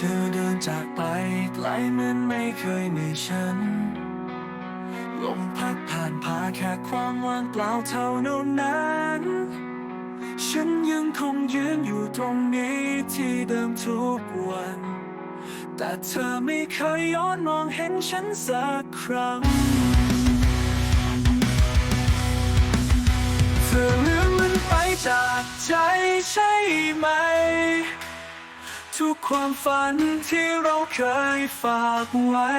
เธอเดินจากไปไกลเหมือนไม่เคยมีฉันลมพัดผ่านพาแค่ความว่างเปล่าเท่านั้น ฉันยังคงยืนอยู่ตรงนี้ที่เดิมทุกวัน แต่เธอไม่เคยย้อนมองเห็นฉันสักครั้ง เธอลืมมันไปจากใจใช่ไหม ทุกความฝันที่เราเคยฝากไว้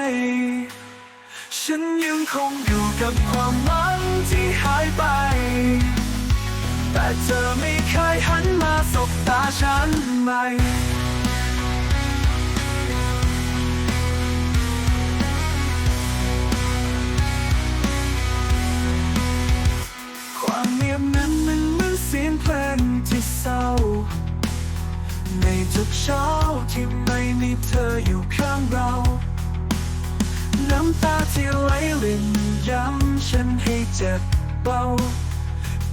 ฉันยังคงอยู่กับความหวังที่หายไป แต่เธอไม่เคยหันมาสบตาฉันใหม่ความ ที่ไม่มีเธออยู่ข้างเรา น้ำตาที่ไหลลินย้ำฉันให้เจ็บเบา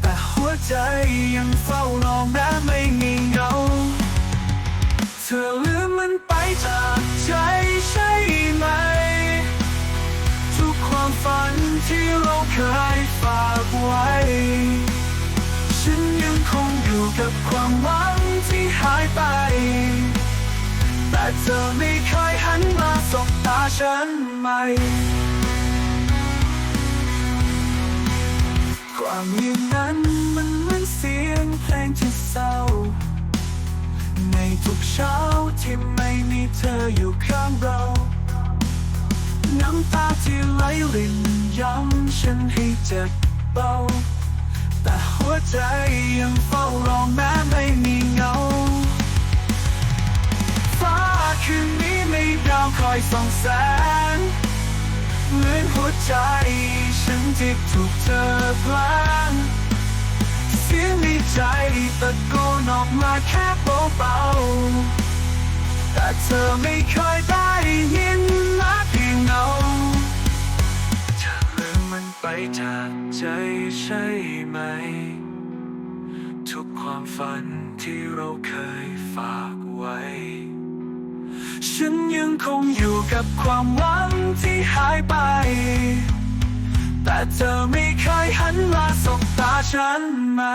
แต่หัวใจยังเฝ้ารอแม้ไม่มีเงา เธอลืมมันไปจากใจใช่ไหม ทุกความฝันที่เราเคย ธอไม่เคยหันมาสบตาฉันใหม่ ความเงียบนั้นมันเหมือนเสียงเพลงที่เศร้า ในทุกเช้าที่ไม่มีเธออยู่ข้างเรา น้ำตาที่ไหลรินย้ำฉันให้เจ็บเบา แต่หัวใจยังเฝ้ารอแม้ อยส่องแสงเหมือนหัวใจ ฉันที่ถูกเธอพลางเสียงในใจตะโกนออกมาแค่เบาๆแต่เธอไม่เคยได้ยินมาเพียงเงาเธอลืมมันไปจากใจใช่ไหม ทุกความฝันที่เราเคย คงอยู่กับความหวังที่หายไป แต่เธอไม่เคยหันมาสบตาฉันใหม่